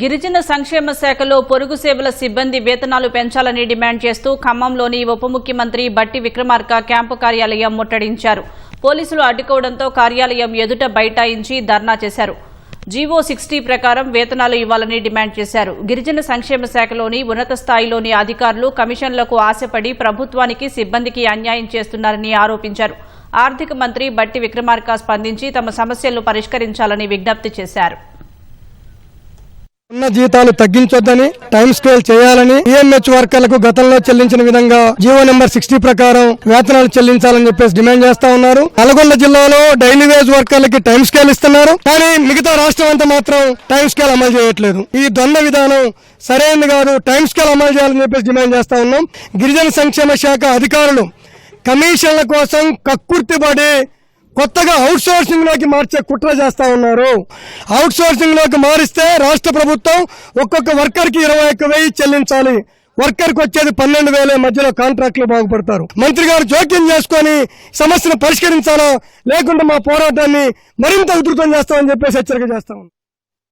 గిరిజన సంక్షేమ శాఖలో పొరుగు సేవల సిబ్బంది వేతనాలు పెంచాలని డిమాండ్ చేస్తూ ఖమ్మంలోని ఉప ముఖ్యమంత్రి బట్టి విక్రమార్క క్యాంపు కార్యాలయం ముట్టడించారు. పోలీసులు అడ్డుకోవడంతో కార్యాలయం ఎదుట బైఠాయించి ధర్నా చేశారు. జీవో సిక్స్టీ ప్రకారం వేతనాలు ఇవ్వాలని డిమాండ్ చేశారు. గిరిజన సంక్షేమ శాఖలోని ఉన్నత స్థాయిలోని అధికారులు కమిషన్లకు ఆశపడి ప్రభుత్వానికి సిబ్బందికి అన్యాయం చేస్తున్నారని ఆరోపించారు. ఆర్థిక మంత్రి బట్టి విక్రమార్క స్పందించి తమ సమస్యలు పరిష్కరించాలని విజ్ఞప్తి చేశారు. ఉన్న జీతాలు తగ్గించొద్దని టైం స్కేల్ చేయాలని ఈఎంహెచ్ వర్కర్లకు గతంలో చెల్లించిన విధంగా జీవో నెంబర్ సిక్స్టీ ప్రకారం వేతనాలు చెల్లించాలని చెప్పేసి డిమాండ్ చేస్తా ఉన్నారు. నల్గొండ జిల్లాలో డైలీ వేజ్ వర్కర్లకి టైం స్కేల్ ఇస్తున్నారు. కానీ మిగతా రాష్ట్రం అంతా మాత్రం టైం స్కేల్ అమలు చేయట్లేదు. ఈ ద్వంద్వ విధానం సరైనది కాదు. టైం స్కేల్ అమలు చేయాలని చెప్పేసి డిమాండ్ చేస్తా ఉన్నాం. గిరిజన సంక్షేమ శాఖ అధికారులు కమిషన్ల కోసం కక్కుర్తిపడి కొత్తగా అవుట్ సోర్సింగ్లోకి మార్చే కుట్ర చేస్తా ఉన్నారు. అవుట్ సోర్సింగ్లోకి మారిస్తే రాష్ట్ర ప్రభుత్వం ఒక్కొక్క వర్కర్కి ఇరవై ఒక్క వెయ్యి చెల్లించాలి. వర్కర్కి వచ్చేది పన్నెండు వేల మధ్యలో కాంట్రాక్టులు బాగుపడతారు. మంత్రి గారు జోక్యం చేసుకొని సమస్యను పరిష్కరించాలా? లేకుంటే మా పోరాటాన్ని మరింత ఉధృతం చేస్తామని చెప్పేసి హెచ్చరిక చేస్తాం